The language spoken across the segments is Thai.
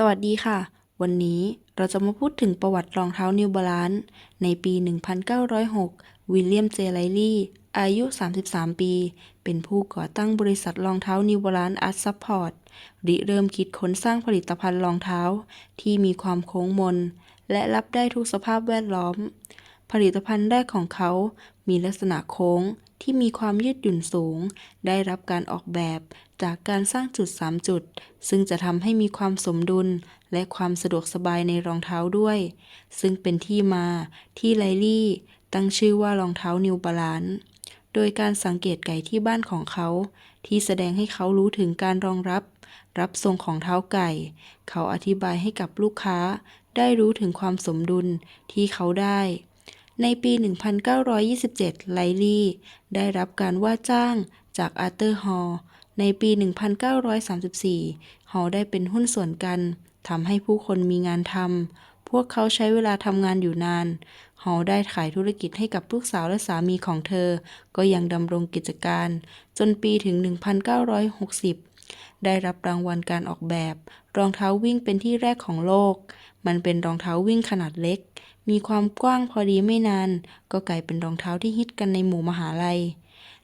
สวัสดีค่ะ วันนี้เราจะมาพูดถึงประวัติรองเท้า New Balance ในปี 1906 วิลเลียม เจไลลี่ อายุ 33 ปี เป็นผู้ก่อตั้งบริษัทรองเท้า New Balance Art Support ริเริ่มคิดค้นสร้างผลิตภัณฑ์รองเท้าที่มีความโค้งมน และรับได้ทุกสภาพแวดล้อม ผลิตภัณฑ์แรกของเขา มีลักษณะโค้ง ที่มีความยืดหยุ่นสูง ได้รับการออกแบบจากการสร้างจุด 3 จุด ซึ่งจะทำให้มีความสมดุลและความสะดวกสบายในรองเท้าด้วย ซึ่งเป็นที่มาที่ไลลี่ ตั้งชื่อว่ารองเท้านิวบาลานซ์โดยการสังเกตไก่ที่บ้านของเขา ที่แสดงให้เขารู้ถึงการรองรับ รับทรงของเท้าไก่ เขาอธิบายให้กับลูกค้า ได้รู้ถึงความสมดุลที่เขาได้ ในปี 1927 ไลลี่ ได้รับการว่าจ้างจากอาร์เตอร์ฮอลในปี 1934 ฮอลได้เป็นหุ้นส่วนกันทำให้ผู้คนมีงานทำ พวกเขาใช้เวลาทำงานอยู่นาน ฮอลได้ขายธุรกิจให้กับลูกสาวและสามีของเธอ ก็ยังดำรงกิจการ จนปีถึง 1960 ได้รับรางวัลการออกแบบ รองเท้าวิ่งเป็นที่แรกของโลก มันเป็นรองเท้าวิ่งขนาดเล็ก มีความกว้างพอดีไม่นาน ก็กลายเป็นรองเท้าที่ฮิตกันในหมู่มหาลัย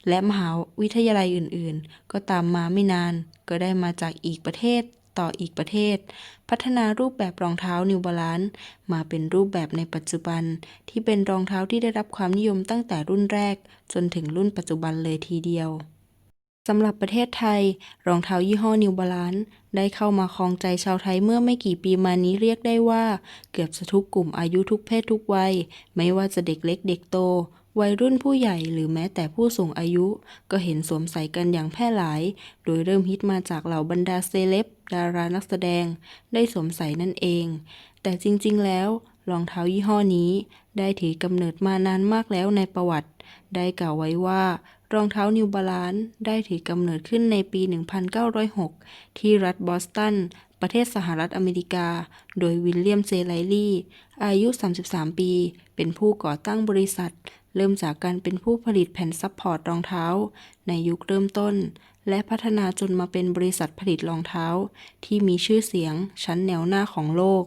และมหาวิทยาลัยอื่นๆ ก็ตามมาไม่นาน ก็ได้มาจากอีกประเทศต่ออีกประเทศ พัฒนารูปแบบรองเท้านิวบาลานซ์มาเป็นรูปแบบในปัจจุบัน ที่เป็นรองเท้าที่ได้รับความนิยมตั้งแต่รุ่นแรก จนถึงรุ่นปัจจุบันเลยทีเดียว สำหรับประเทศไทย รองเท้ายี่ห้อนิวบาลานซ์ได้เข้ามาครองใจชาวไทยเมื่อไม่กี่ปีมานี้เรียกได้ว่า เกือบจะทุกกลุ่มอายุทุกเพศทุกวัย ไม่ว่าจะเด็กเล็กเด็กโต วัยรุ่นผู้ใหญ่หรือแม้แต่ผู้สูงอายุ ก็เห็นสวมใส่กันอย่างแพร่หลาย โดยเริ่มฮิตมาจากเหล่าบรรดาเซเลบดารานักแสดง ได้สวมใส่นั่นเอง แต่จริง ๆ แล้ว รองเท้ายี่ห้อนี้ ได้ถือกำเนิดมานานมากแล้วในประวัติ ได้กล่าวไว้ว่ารองเท้านิวบาลานซ์ได้ถือกำเนิดขึ้นในปี 1906 ที่รัฐบอสตัน ประเทศสหรัฐอเมริกา โดยวิลเลียมเจไลลี่ อายุ 33 ปี เป็นผู้ก่อตั้งบริษัท เริ่มจากการเป็นผู้ผลิตแผ่นซัพพอร์ตรองเท้า ในยุคเริ่มต้น และพัฒนาจนมาเป็นบริษัทผลิตรองเท้า ที่มีชื่อเสียงชั้นแนวหน้าของโลก